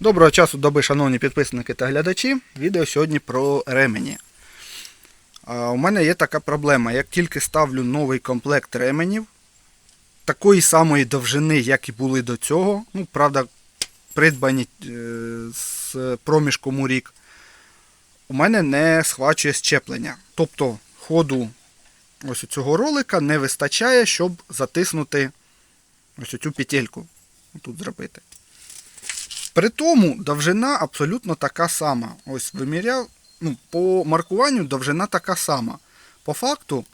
Доброго часу доби, шановні підписники та глядачі. Відео сьогодні про ремені. А, У мене є така проблема. Як тільки ставлю новий комплект ременів, такої самої довжини, як і були до цього, ну, правда, придбані е, з проміжком у рік, у мене не схвачує щеплення. Тобто ходу ось цього ролика не вистачає, щоб затиснути ось цю петельку. Тут зробити. При тому довжина абсолютно така сама. Ось виміряв, ну, по маркуванню довжина така сама. По факту,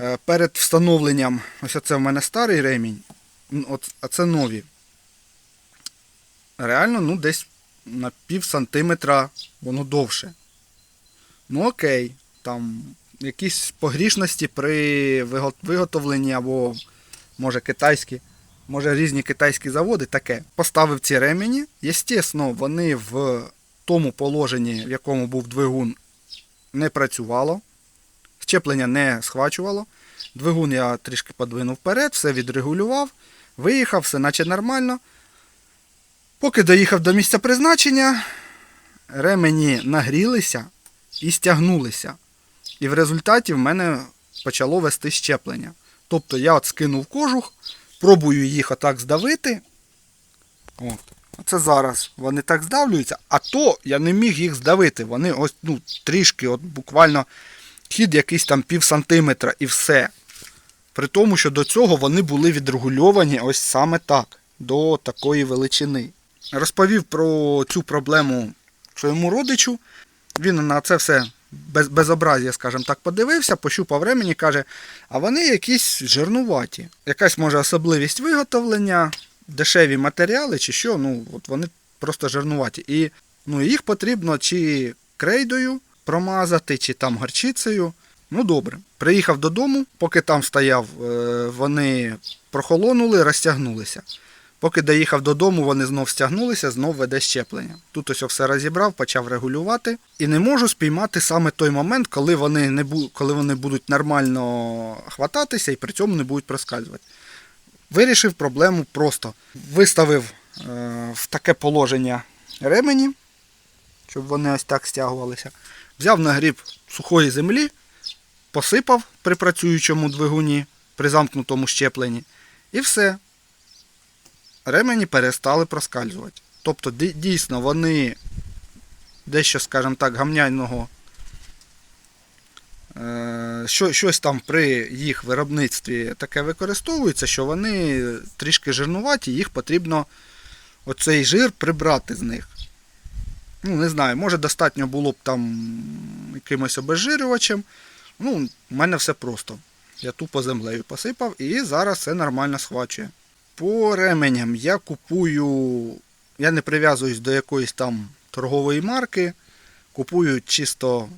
е, перед встановленням, ось це в мене старий ремінь, а це нові. Реально, ну, десь на пів сантиметра воно довше. Ну окей, там якісь погрішності при виготовленні або, може, китайські. Може різні китайські заводи таке. Поставив ці ремені. Єстественно, вони в тому положенні, в якому був двигун, не працювало. Щеплення не схвачувало. Двигун я трішки подвинув вперед, все відрегулював, виїхав, все наче нормально. Поки доїхав до місця призначення, ремені нагрілися і стягнулися. І в результаті в мене почало вести щеплення. Тобто я от скинув кожух, пробую їх отак здавити. От. Це зараз вони так здавлюються, а то я не міг їх здавити. Вони ось ну, трішки, от буквально хід якийсь там пів сантиметра і все. При тому, що до цього вони були відрегульовані ось саме так, до такої величини. Розповів про цю проблему своєму родичу. Він на це все без, безобразія, скажімо так, подивився, пощупав ремені, каже, а вони якісь жирнуваті. Якась може особливість виготовлення, дешеві матеріали чи що, ну от вони просто жирнуваті. І ну, їх потрібно чи крейдою промазати, чи там горчицею. Ну добре. Приїхав додому, поки там стояв, е, вони прохолонули, розтягнулися. Поки доїхав додому, вони знов стягнулися, знов веде щеплення. Тут ось все розібрав, почав регулювати. І не можу спіймати саме той момент, коли вони, не бу... коли вони будуть нормально хвататися і при цьому не будуть проскальзувати. Вирішив проблему просто. Виставив е... в таке положення ремені, щоб вони ось так стягувалися. Взяв нагріб сухої землі, посипав при працюючому двигуні, при замкнутому щепленні. І все ремені перестали проскальзувати. Тобто, дійсно, вони дещо, скажімо так, гамняйного. е, Що, щось там при їх виробництві таке використовується, що вони трішки жирнуваті, їх потрібно оцей жир прибрати з них. Ну, не знаю, може достатньо було б там якимось обезжирювачем. Ну, у мене все просто. Я тупо землею посипав і зараз все нормально схвачує. По ременям я купую, я не прив'язуюсь до якоїсь там торгової марки, купую чисто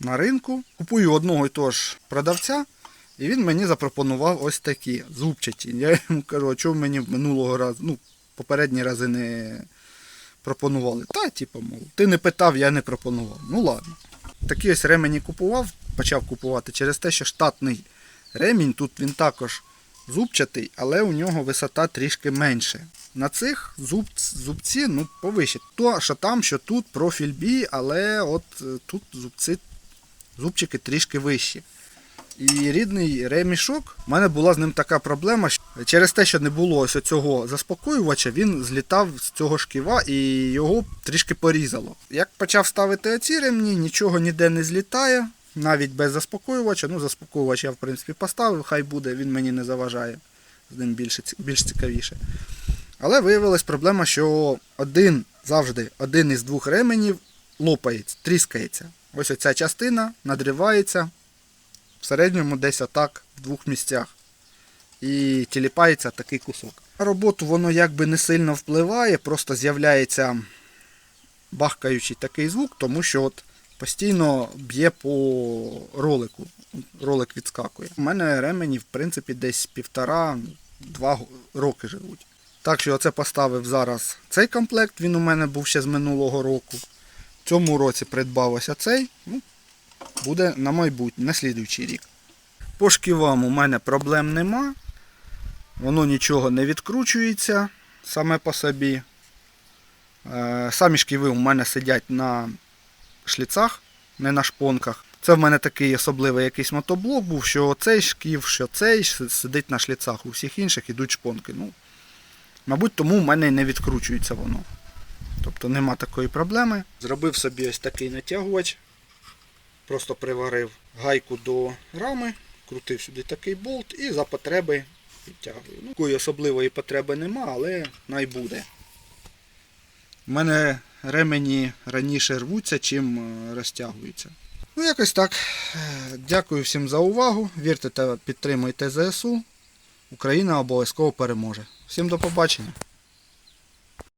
на ринку, купую одного і того ж продавця, і він мені запропонував ось такі зубчаті. Я йому кажу, а чого мені минулого разу, ну, попередні рази не пропонували. Та, типу, мов, ти не питав, я не пропонував. Ну ладно. Такі ось ремені купував, почав купувати через те, що штатний ремінь тут він також зубчатий, але у нього висота трішки менше. На цих зуб, зубці ну, повище. То, що там, що тут профіль бій, але от е, тут зубці, зубчики трішки вищі. І рідний ремішок, в мене була з ним така проблема, що через те, що не було ось цього заспокоювача, він злітав з цього шківа і його трішки порізало. Як почав ставити оці ремні, нічого ніде не злітає, навіть без заспокоювача. Ну, заспокоювач я в принципі поставив, хай буде, він мені не заважає. З ним більше, більш цікавіше. Але виявилась проблема, що один завжди один із двох ременів лопається, тріскається. Ось оця частина надривається в середньому десь отак в двох місцях. І тіліпається такий кусок. На роботу воно якби не сильно впливає, просто з'являється бахкаючий такий звук, тому що от постійно б'є по ролику. Ролик відскакує. У мене ремені, в принципі, десь півтора-два роки живуть. Так що оце поставив зараз цей комплект, він у мене був ще з минулого року. В цьому році придбав ось цей. Ну, буде на майбутнє, на слідуючий рік. По шківам у мене проблем нема. Воно нічого не відкручується саме по собі. Е, Самі шківи у мене сидять на шліцах, не на шпонках. Це в мене такий особливий якийсь мотоблок був, що цей шків, що цей сидить на шліцах, у всіх інших ідуть шпонки. Ну, мабуть, тому в мене не відкручується воно. Тобто нема такої проблеми. Зробив собі ось такий натягувач. Просто приварив гайку до рами, крутив сюди такий болт і за потреби підтягую. Ну, такої особливої потреби нема, але най буде. У мене ремені раніше рвуться, чим е, розтягуються. Ну, якось так. Е, Дякую всім за увагу. Вірте та підтримуйте ЗСУ. Україна обов'язково переможе. Всім до побачення.